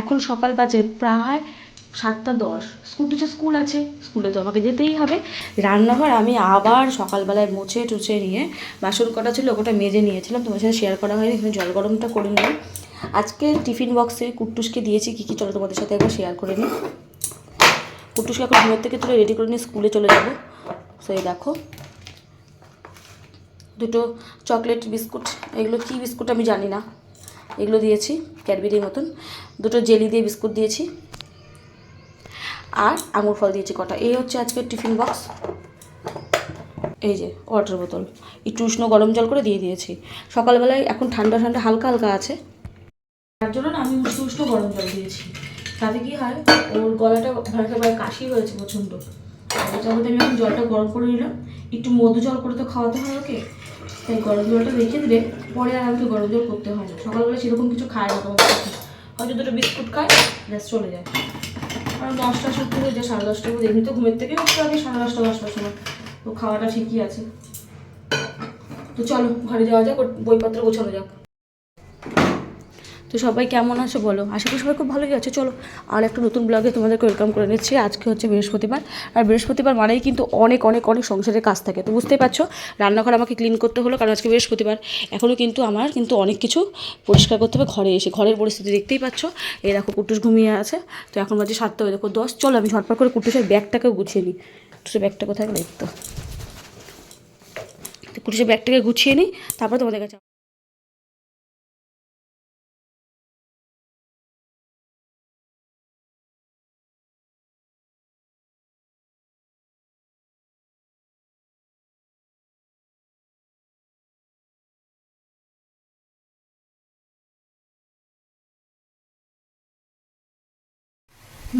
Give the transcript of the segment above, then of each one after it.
এখন সকাল বাজে প্রায় সাতটা দশ। স্কুল টুচে স্কুল আছে স্কুলে তো আমাকে যেতেই হবে। রান্নাঘর আমি আবার সকালবেলায় মুছে টুছে নিয়ে বাসন কটা ছিল ওটা মেজে নিয়েছিলাম। তোমার সাথে শেয়ার করা হয়নি জল গরমটা করে নিলাম আজকে টিফিন বক্সে কুট্টুসকে দিয়েছি, কী কী? চলো তোমাদের সাথে একবার শেয়ার করে নিই। কুট্টুসকে এখন ঘুমের থেকে তুলে রেডি করে নিয়ে স্কুলে চলে যাব। সেই দেখো। দুটো চকলেট বিস্কুট এগুলো কী বিস্কুট আমি জানি না। এগুলো দিয়েছি, ক্যাডবেরির মতন। দুটো জেলি দিয়ে বিস্কুট দিয়েছি। আর আঙুর ফল দিয়েছি কটা। এই হচ্ছে আজকের টিফিন বক্স। এই যে, ওয়াটার বোতল। একটু উষ্ণ গরম জল করে দিয়ে দিয়েছি। সকালবেলায় এখন ঠান্ডা ঠান্ডা হালকা হালকা আছে। তার জন্য না আমি উষ্ণ উষ্ণ গরম জল দিয়েছি। তাতে কি হয়, ওর গলাটা ভাড়া কাশি হয়েছে প্রচণ্ড। তার আমি এখন জলটা গরম করে নিলাম। একটু মধু জল করে তো খাওয়াতে হয় ওকে। তাই গরম জলটা রেখে দিলে পরে আর আমাকে গরম জল করতে হয় না। সকালবেলা সেরকম কিছু খায় না তোমার হয়তো দুটো বিস্কুট খায়, ব্যাস চলে যায়। কারণ দশটা সত্যি হয়ে যায়, সাড়ে দশটা মধ্যে। এমনি তো ঘুমের থেকে উঠতে আগে সাড়ে দশটা, দশটার সময়। তো খাওয়াটা ঠিকই আছে। তো চলো, ঘরে যাওয়া যাক, বইপত্র গোছানো যাক। তো সবাই কেমন আছো বলো? আশা করি সবাই খুব ভালোই আছে। চলো, আর একটা নতুন ব্লগে তোমাদেরকে ওয়েলকাম করে নিচ্ছি। আজকে হচ্ছে বৃহস্পতিবার। আর বৃহস্পতিবার মানেই কিন্তু অনেক অনেক অনেক সংসারের কাজ থাকে। তো বুঝতেই পারছ, রান্নাঘর আমাকে ক্লিন করতে হলো, কারণ আজকে বৃহস্পতিবার। এখনও কিন্তু আমার কিন্তু অনেক কিছু পরিষ্কার করতে হবে ঘরে এসে। ঘরের পরিস্থিতি দেখতেই পাচ্ছ। এই দেখো কুটুস ঘুমিয়ে আছে। তো এখন বাজে সাতটা হয়ে দেখো দশ। চলো আমি ঝটপট করে কুটুসের ব্যাগটাকেও গুছিয়ে নিই। কুটুসের ব্যাগটা কোথায়? গেলো এই তো। তো কুটুসের ব্যাগটাকে গুছিয়ে নিই, তারপর তোমাদের কাছে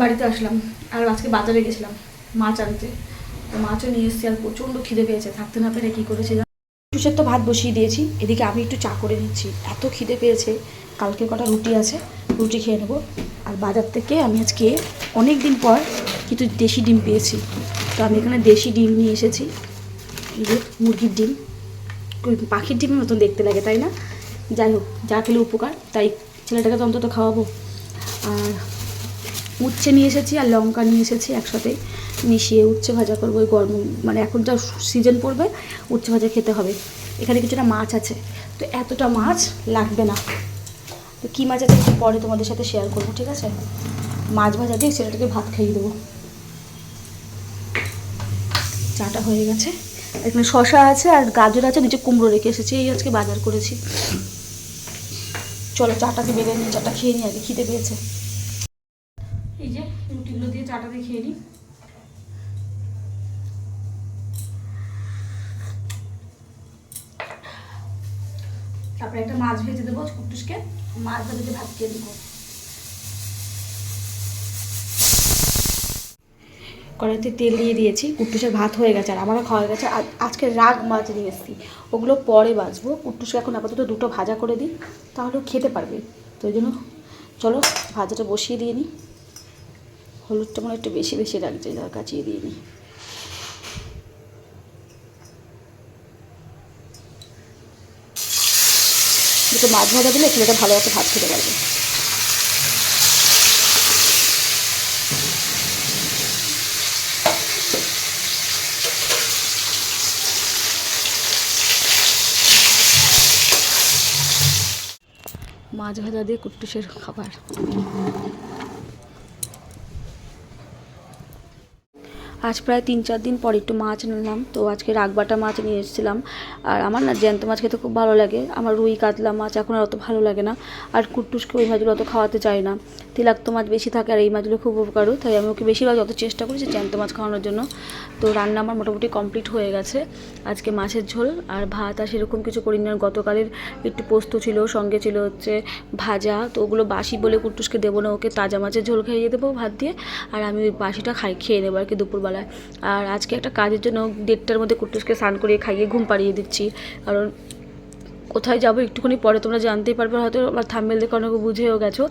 বাড়িতে আসলাম আর আজকে বাজারে গেছিলাম মাছ আনতে। তো মাছও নিয়ে এসেছি আর প্রচণ্ড খিদে পেয়েছে, থাকতে না পেরে কী করেছি জানো? টুসের তো ভাত বসিয়ে দিয়েছি, এদিকে আমি একটু চা করে নিচ্ছি। এত খিদে পেয়েছে, কালকে কটা রুটি আছে, রুটি খেয়ে নেব। আর বাজার থেকে আমি আজকে অনেক দিন পর কিন্তু দেশি ডিম পেয়েছি। তো আমি এখানে দেশি ডিম নিয়ে এসেছি মুরগির ডিম। পাখির ডিমের মতন দেখতে লাগে, তাই না? যাই হোক, যা খেলে উপকার, তাই ছেলেটাকে তো অন্তত খাওয়াবো। আর উচ্ছে নিয়ে এসেছি আর লঙ্কা নিয়ে এসেছি একসাথে মিশিয়ে উচ্ছে ভাজা করব, ওই গরম মানে এখন যা সিজন পড়বে, উচ্ছে ভাজা খেতে হবে। এখানে কিছুটা মাছ আছে, তো এতটা মাছ লাগবে না। তো কী মাছ আছে একটু পরে তোমাদের সাথে শেয়ার করব, ঠিক আছে? মাছ ভাজা দিয়ে ছেলেটাকে ভাত খাইয়ে দেবো। চাটা হয়ে গেছে। এখানে শশা আছে আর গাজর আছে, নিচে কুমড়ো রেখে এসেছি, এই আজকে বাজার করেছি। চলো চাটাকে বেড়ে নিই, চাটা খেয়ে নিই, আগে খিদে পেয়েছে এই যে রুটিগুলো দিয়ে চাটা দিয়ে খেয়ে নিই তারপরে একটা মাছ ভেজে দেবো কুটুসকে মাছ ভাজা ভাত খেয়ে দেবো। কড়াইতে তেল দিয়ে দিয়েছি, কুট্টুসের ভাত হয়ে গেছে আর আমারও খাওয়া গেছে। আর আজকে রাগ মাছ নিয়ে এসেছি, ওগুলো পরে বাঁচবো কুট্টুসকে এখন আপাতত দুটো ভাজা করে দিই তাহলে খেতে পারবে। তো ওই জন্য চলো ভাজাটা বসিয়ে দিয়ে নিই হলুদটা মনে একটু বেশি বেশি লাগছে যা কাচিয়ে দিয়ে নিই দুটো মাছ ভাজা দিলে ছেলেটা ভালো মতো ভাত খেতে পারবে। মাছ ভাজা দিয়ে কুট্টুসের খাবার। আজ প্রায় তিন চার দিন পর একটু মাছ নিলাম। তো আজকে রাগবাটা মাছ নিয়ে এসেছিলাম। আর আমার না জ্যান্ত মাছ খেতে খুব ভালো লাগে। আমার রুই, কাতলা মাছ এখন আর অত ভালো লাগে না। আর কুট্টুসকে ওই মাছগুলো অত খাওয়াতে চাই না। তিলাক্ত মাছ বেশি থাকে আর এই মাছগুলো খুব উপকারও তাই আমি ওকে বেশিরভাগ যত চেষ্টা করেছি জ্যান্ত মাছ খাওয়ানোর জন্য। তো রান্না আমার মোটামুটি কমপ্লিট হয়ে গেছে। আজকে মাছের ঝোল আর ভাত আর সেরকম কিছু করিনি। আর গতকালের একটু পোস্ত ছিল, সঙ্গে ছিল হচ্ছে ভাজা। তো ওগুলো বাসি বলে কুট্টুসকে দেবো না ওকে। তাজা মাছের ঝোল খাইয়ে দেবো ভাত দিয়ে। আর আমি ওই বাসিটা খাই, খেয়ে নেব আর কি দুপুরবেলায় আর আজকে একটা কাজের জন্য দেড়টার মধ্যে কুট্টুসকে স্নান করিয়ে খাইয়ে ঘুম পাড়িয়ে দিচ্ছি। কারণ কোথায় যাব একটুখানি পরে তোমরা জানতেই পারবে, হয়তো আমার থাম্বেল দেখে অনেকে বুঝেও গেছো।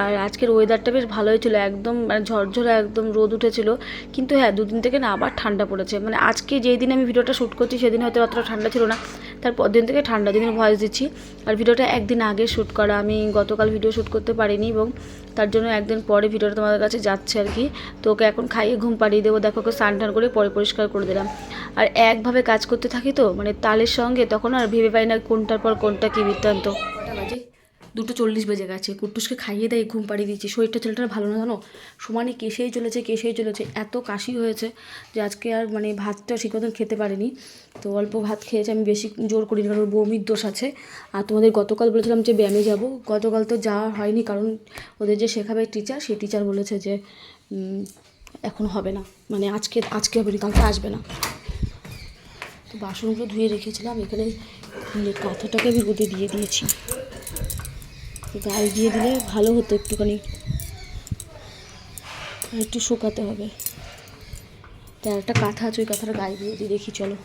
আর আজকের ওয়েদারটা বেশ ভালোই ছিল, একদম মানে ঝরঝরে একদম রোদ উঠেছিল। কিন্তু হ্যাঁ দুদিন থেকে না আবার ঠান্ডা পড়েছে। মানে আজকে যেই দিন আমি ভিডিওটা শ্যুট করছি, সেদিন হয়তো অতটা ঠান্ডা ছিল না। তারপর দিন থেকে ঠান্ডা দিনের ভয়েস দিচ্ছি। আর ভিডিওটা একদিন আগে শ্যুট করা, আমি গতকাল ভিডিও শ্যুট করতে পারিনি এবং তার জন্য একদিন পরে ভিডিওটা তোমাদের কাছে যাচ্ছে আর কি। তো ওকে এখন খাইয়ে ঘুম পাড়িয়ে দেবো। দেখো ওকে স্নান টান করে পরে পরিষ্কার করে দিলাম। আর একভাবে কাজ করতে থাকি তো মানে তালের সঙ্গে তখন আর ভেবে পাই না কোনটার পর কোনটা কী বৃত্তান্ত। দুটো চল্লিশ বেজে গেছে। কুট্টুসকে খাইয়ে দেয়, ঘুম পাড়িয়ে দিচ্ছি শরীরটা ছেলেটার ভালো না, জানো? সমানে কেসেই চলেছে কেসেই চলেছে। এত কাশি হয়েছে যে আজকে আর মানে ভাতটা ঠিক মতন খেতে পারিনি। তো অল্প ভাত খেয়েছে, আমি বেশি জোর করিনি কারণ বমির দোষ আছে। আর তোমাদের গতকাল বলেছিলাম যে ব্যায়ামে যাব। গতকাল তো যাওয়া হয়নি কারণ ওদের যে শেখাবে টিচার সেই টিচার বলেছে যে এখন হবে না। মানে আজকে আজকে হবে না, কালকে আসবে না। তো বাসনগুলো ধুয়ে রেখেছিলাম, এখানে কাঁথাটাকে আমি রোদে দিয়ে দিয়েছি। গায়ে দিয়ে দিলে ভালো হতো একটুখানি। একটু শুকাতে হবে। তার একটা কাঁথা আছে ওই কাঁথাটা গায়ে দিয়ে দিই দেখি চলো।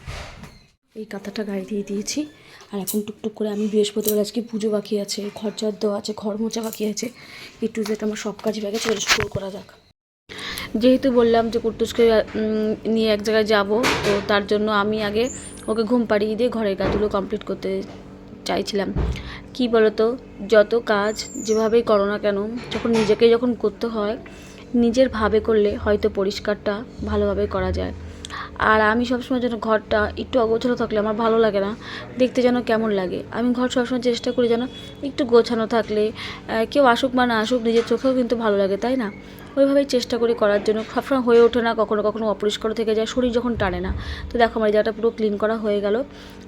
এই কাঁথাটা গায়ে দিয়ে দিয়েছি। আর এখন টুকটুক করে আমি বৃহস্পতিবার আজকে পুজো বাকি আছে খরচার দেওয়া আছে ঘর মোচা বাকি আছে। একটু যেটা আমার সব কাজ আছে ওগুলো শুরু করা যাক। যেহেতু বললাম যে উম, নিয়ে এক জায়গায় যাব তো তার জন্য আমি আগে ওকে ঘুম পাড়িয়ে দিয়ে ঘরের কাজগুলো কমপ্লিট করতে চাইছিলাম। কি বলতো, যত কাজ যেভাবেই করো না কেন, যখন নিজেকে যখন করতে হয়, নিজের ভাবে করলে হয়তো পরিষ্কারটা ভালোভাবে করা যায়। আর আমি সবসময় যেন ঘরটা একটু অগোছালো থাকলে আমার ভালো লাগে না, দেখতে যেন কেমন লাগে। আমি ঘর সবসময় চেষ্টা করি যেন একটু গোছানো থাকলে কেউ আসুক বা না আসুক নিজের চোখেও কিন্তু ভালো লাগে, তাই না? ওইভাবেই চেষ্টা করি করার জন্য। সবসময় হয়ে ওঠে না, কখনো কখনো অপরিষ্কার থেকে যায়, শরীর যখন টানে না। তো দেখো, আমার জায়গাটা পুরো ক্লিন করা হয়ে গেল।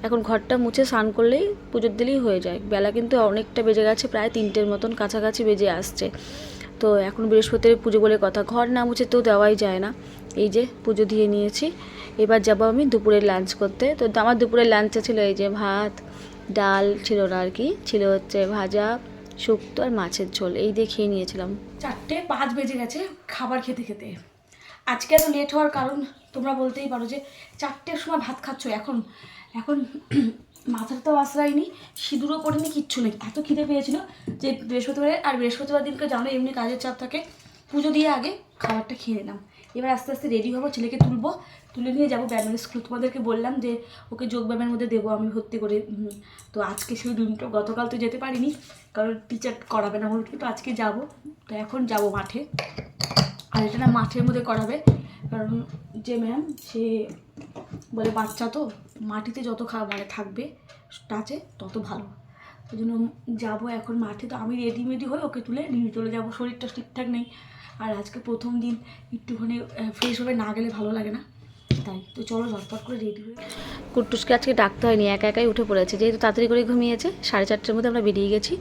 এখন ঘরটা মুছে স্নান করলেই পুজোর দিলেই হয়ে যায়। বেলা কিন্তু অনেকটা বেজে গেছে, প্রায় তিনটের মতন কাছাকাছি বেজে আসছে। তো এখন বৃহস্পতিবার পুজো বলে কথা। ঘর না মুছে তো দেওয়াই যায় না। এই যে পুজো দিয়ে নিয়েছি। এবার যাব আমি দুপুরের লাঞ্চ করতে। তো আমার দুপুরের লাঞ্চে ছিল এই যে ভাত, ডাল ছিল না আর কি। ছিল হচ্ছে ভাজা, শুক্তো আর মাছের ঝোল। এই দিয়ে খেয়ে নিয়েছিলাম। চারটে পাঁচ বেজে গেছে খাবার খেতে খেতে। আজকে এত লেট হওয়ার কারণ তোমরা বলতেই পারো যে চারটের সময় ভাত খাচ্ছ। এখন এখন মাথার তো আশ্রয়নি, সিঁদুরও পড়েনি, কিচ্ছু নেই। এত খিদে পেয়েছিল যে বৃহস্পতিবারে, আর বৃহস্পতিবার দিনকে জানো এমনি কাজের চাপ থাকে। পুজো দিয়ে আগে খাবারটা খেয়ে নিলাম। এবার আস্তে আস্তে রেডি হব, ছেলেকে তুলবো, তুলে নিয়ে যাব ব্যায়ামের স্কুল তোমাদেরকে বললাম যে, ওকে যোগ ব্যায়ামের মধ্যে দেবো, আমি ভর্তি করে তো আজকে সেই দিনটা, গতকাল তো যেতে পারিনি, কারণ টিচার করাবে না বলতে তো আজকে যাব, তো এখন যাব মাঠে। আর এটা না মাঠের মধ্যে করাবে, কারণ যে ম্যাম সে বলে বাচ্চা তো, মাটিতে যত খা মানে থাকবে টাচে তত ভালো। ওই জন্য যাব এখন মাঠে। তো আমি রেডি মেডি হয়ে ওকে তুলে নিয়ে চলে যাব। শরীরটা ঠিকঠাক নেই। আর আজকে প্রথম দিন একটুখানি ফ্রেশ হয়ে না গেলে ভালো লাগে না। তাই। তো চলো ঝটপট করে রেডি হয়ে কুট্টুসকে আজকে ডাকতে হয়নি, একা একাই উঠে পড়েছে। যেহেতু তাড়াতাড়ি করে ঘুমিয়েছে, সাড়ে চারটের মধ্যে আমরা বেরিয়ে গেছি।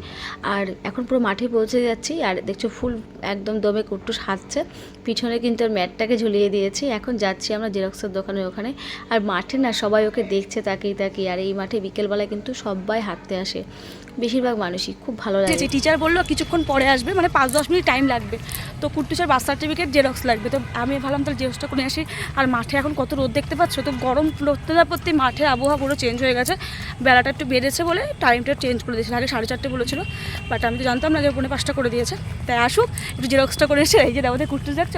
আর এখন পুরো মাঠে পৌঁছে যাচ্ছি, আর দেখছ ফুল একদম দমে কুট্টুস হাঁটছে। পিছনে কিন্তু আর ম্যাটটাকে ঝুলিয়ে দিয়েছি। এখন যাচ্ছি আমরা জেরক্সের দোকানে ওখানে। আর মাঠে না সবাই ওকে দেখছে তাকিয়ে তাকিয়ে। আর এই মাঠে বিকেলবেলায় কিন্তু সবাই হাঁটতে আসে। বেশিরভাগ মানুষই খুব ভালো লাগে যে টিচার বলল কিছুক্ষণ পরে আসবে মানে পাঁচ দশ মিনিট টাইম লাগবে। তো কুট্টুসের বার্থ সার্টিফিকেট জেরক্স লাগবে। তো আমি ভাবলাম তাহলে জেরক্সটা করে আসি। আর মাঠে এখন কত রোদ দেখতে পাচ্ছ? তো গরম পড়তে না পড়তে মাঠের আবহাওয়া পুরো চেঞ্জ হয়ে গেছে। বেলাটা একটু বেড়েছে বলে টাইমটা চেঞ্জ করে দিয়েছে আগে সাড়ে চারটে বলেছিল। বাট আমি তো জানতাম না যে পনেরো পাঁচটা করে দিয়েছে। তাই আসুক একটু জেরক্সটা করে এসে এই যে আমাদের কুট্টুস দেখছ?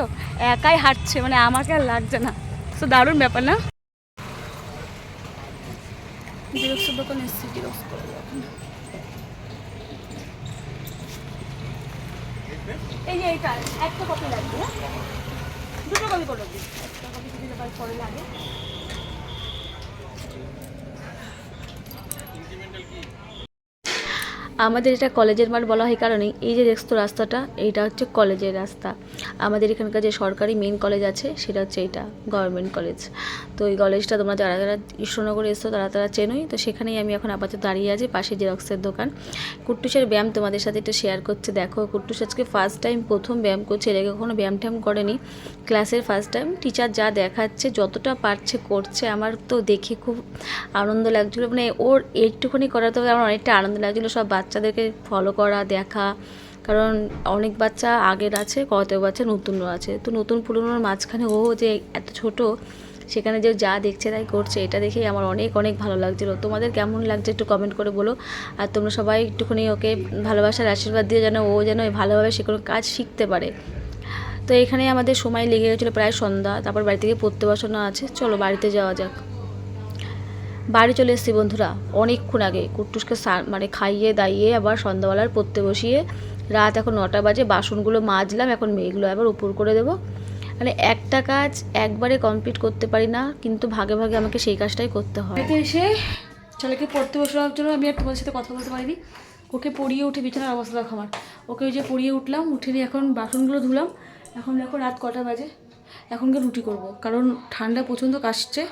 একাই হাঁটছে মানে আমাকে আর লাগছে না। তো দারুণ ব্যাপার না? জেরক্সের দোকানে এসেছি জেরক্স করে এখন। এই যে এইটা একটা কপি লাগবে হ্যাঁ? দুটো কপি করে দিন একটা কপি দিলে পরে পরে লাগে। আমাদের এটা কলেজের মাঠ বলা হয় কারণে এই যে দেখছ রাস্তাটা, এইটা হচ্ছে কলেজের রাস্তা। আমাদের এখানকার যে সরকারি মেন কলেজ আছে, সেটা হচ্ছে এইটা গভর্নমেন্ট কলেজ তো এই কলেজটা তোমরা যারা যারা কৃষ্ণনগরে এসছো, তারা তারা চেনোই। তো সেখানেই আমি এখন আপাতত দাঁড়িয়ে আছি, পাশে জেরক্সের দোকান। কুট্টুসের ব্যায়াম তোমাদের সাথে একটু শেয়ার করছে। দেখো, কুট্টুস আজকে ফার্স্ট টাইম প্রথম ব্যায়াম করছে, এর আগে কখনো ব্যায়াম ট্যাম করেনি। ক্লাসের ফার্স্ট টাইম টিচার যা দেখাচ্ছে, যতটা পারছে করছে, আমার তো দেখে খুব আনন্দ লাগছিল। মানে ওর এইটুকুনি করাতে আমার অনেকটা আনন্দ লাগছিল, সব বাচ্চাদেরকে ফলো করা, দেখা। কারণ অনেক বাচ্চা আগের আছে কত বাচ্চা নতুনও আছে। তো নতুন পুরনোর মাঝখানে ও যে এত ছোট, সেখানে যে যা দেখছে তাই করছে, এটা দেখেই আমার অনেক অনেক ভালো লাগছিল। তোমাদের কেমন লাগছে একটু কমেন্ট করে বলো। আর তোমরা সবাই একটুখানি ওকে ভালোবাসার আশীর্বাদ দিয়ে যেন ও যেন ভালোভাবে সে কোনো কাজ শিখতে পারে। তো এখানে আমাদের সময় লেগে গেছিল প্রায় সন্ধ্যা, তারপর বাড়ি থেকে পড়তে বসানো আছে। চলো বাড়িতে যাওয়া যাক। বাড়ি চলে এসেছি বন্ধুরা। অনেকক্ষণ আগে কুট্টুসকে মানে খাইয়ে দাইয়ে আবার সন্ধ্যাবেলার পড়তে বসিয়ে রাত এখন নটা বাজে, বাসনগুলো মাজলাম, এখন মেয়েগুলো আবার উপর করে দেবো। মানে একটা কাজ একবারে কমপ্লিট করতে পারি না, কিন্তু ভাগে ভাগে আমাকে সেই কাজটাই করতে হয়। এসে ছেলেকে পড়তে বসানোর জন্য আমি আর তোমাদের সাথে কথা বলতে পারিনি। ওকে পড়িয়ে উঠে বিছানার অবস্থা দেখো আমার। ওকে ওই যে পড়িয়ে উঠলাম, উঠে নিয়ে এখন বাসনগুলো ধুলাম। এখন দেখো রাত কটা বাজে। এখনকে রুটি করব, কারণ ঠান্ডা প্রচণ্ড কাশছে।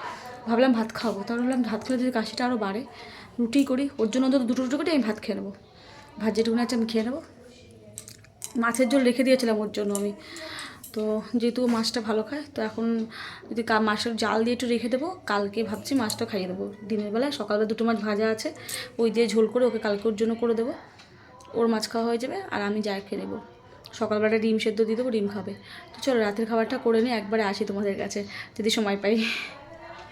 ভাবলাম ভাত খাব। তাহলে ভাবলাম ভাত খেলে যদি কাশিটা আরও বাড়ে, রুটি করি, ওর জন্য অন্তত দুটো রুটি করে আমি ভাত খেয়ে নেব। ভাত যেটুকুনি আছে আমি খেয়ে নেব। মাছের ঝোল রেখে দিয়েছিলাম ওর জন্য আমি। তো যেহেতু মাছটা ভালো খায়, তো এখন যদি মাছের জাল দিয়ে একটু রেখে দেবো, কালকে ভাবছি মাছটা খাইয়ে দেবো। দিনের বেলায় সকালবেলা দুটো মাছ ভাজা আছে, ওই দিয়ে ঝোল করে ওকে কালকে ওর জন্য করে দেবো। ওর মাছ খাওয়া হয়ে যাবে আর আমি যাই খেয়ে নেব। সকালবেলা ডিম সেদ্ধ দিয়ে দেবো, ডিম খাবে। তো চলো রাতের খাবারটা করে নিয়ে একবারে আসি তোমাদের কাছে, যদি সময় পাই।